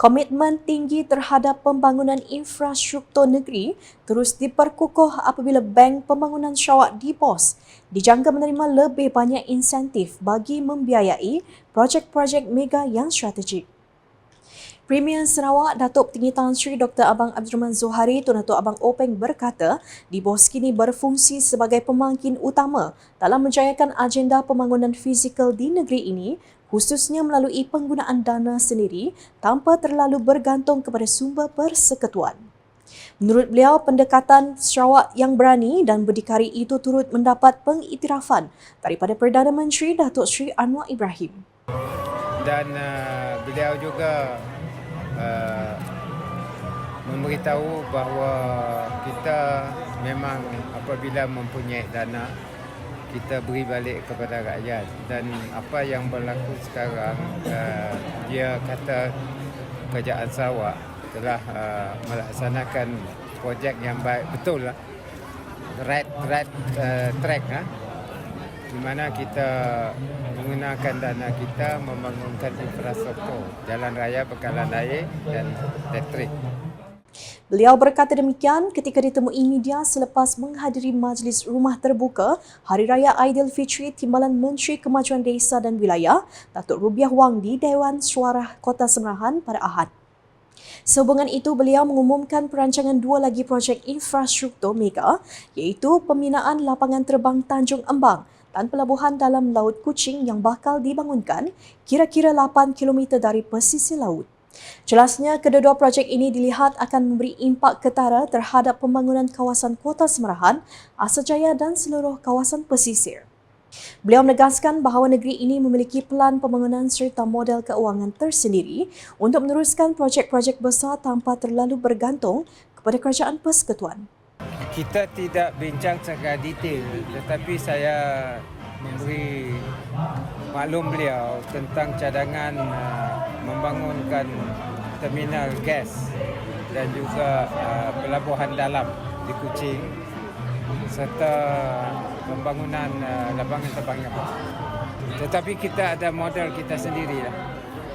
Komitmen tinggi terhadap pembangunan infrastruktur negeri terus diperkukuh apabila Bank Pembangunan Sarawak DPOS dijangka menerima lebih banyak insentif bagi membiayai projek-projek mega yang strategik. Premier Sarawak Datuk Tinggi Tan Sri Dr. Abang Abdul Rahman Zuhari Tun Datuk Abang Openg berkata, DBOS kini berfungsi sebagai pemangkin utama dalam menjayakan agenda pembangunan fizikal di negeri ini khususnya melalui penggunaan dana sendiri tanpa terlalu bergantung kepada sumber persekutuan. Menurut beliau, pendekatan Sarawak yang berani dan berdikari itu turut mendapat pengiktirafan daripada Perdana Menteri Datuk Sri Anwar Ibrahim. Dan uh, beliau juga uh, memberitahu bahawa kita memang apabila mempunyai dana kita beri balik kepada rakyat. Dan apa yang berlaku sekarang uh, dia kata kerajaan Sarawak telah uh, melaksanakan projek yang baik. Betul lah. Right right uh, track lah di mana kita menggunakan dana kita membangunkan infrastruktur jalan raya, bekalan air dan elektrik. Beliau berkata demikian ketika ditemui media selepas menghadiri majlis rumah terbuka Hari Raya Aidilfitri Timbalan Menteri Kemajuan Desa dan Wilayah Datuk Rubiah Wang di Dewan Suara Kota Semerahan pada Ahad. Sehubungan itu, beliau mengumumkan perancangan dua lagi projek infrastruktur mega iaitu pembinaan lapangan terbang Tanjung Embang dan pelabuhan dalam Laut Kuching yang bakal dibangunkan kira-kira 8 km dari pesisir laut. Jelasnya, kedua-dua projek ini dilihat akan memberi impak ketara terhadap pembangunan kawasan Kota Semerahan, Asajaya dan seluruh kawasan pesisir. Beliau menegaskan bahawa negeri ini memiliki pelan pembangunan serta model keuangan tersendiri untuk meneruskan projek-projek besar tanpa terlalu bergantung kepada kerajaan persekutuan kita tidak bincang secara detail tetapi saya memberi maklum beliau tentang cadangan uh, membangunkan terminal gas dan juga uh, pelabuhan dalam di Kuching serta pembangunan uh, lapangan terbang yang Tetapi kita ada model kita sendiri.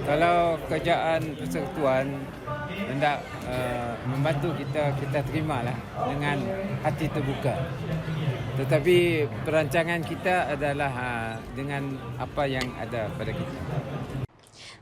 Kalau kerajaan persekutuan hendak uh, membantu kita kita terimalah dengan hati terbuka tetapi perancangan kita adalah uh, dengan apa yang ada pada kita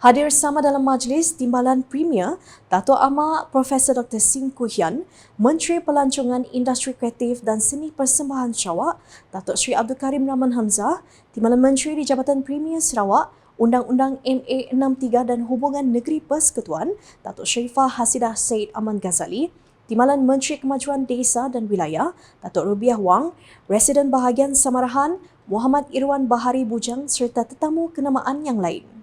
Hadir sama dalam majlis timbalan Premier Dato' Amar Profesor Dr. Sim Kuhian, Menteri Pelancongan Industri Kreatif dan Seni Persembahan Sarawak, Dato' Sri Abdul Karim Rahman Hamzah, Timbalan Menteri di Jabatan Premier Sarawak, Undang-Undang MA 63 dan Hubungan Negeri Persekutuan, Datuk Sharifah Hasidah Said Aman Ghazali, Timbalan Menteri Kemajuan Desa dan Wilayah, Datuk Rubiah Wang, Residen Bahagian Samarahan, Muhammad Irwan Bahari Bujang serta tetamu kenamaan yang lain.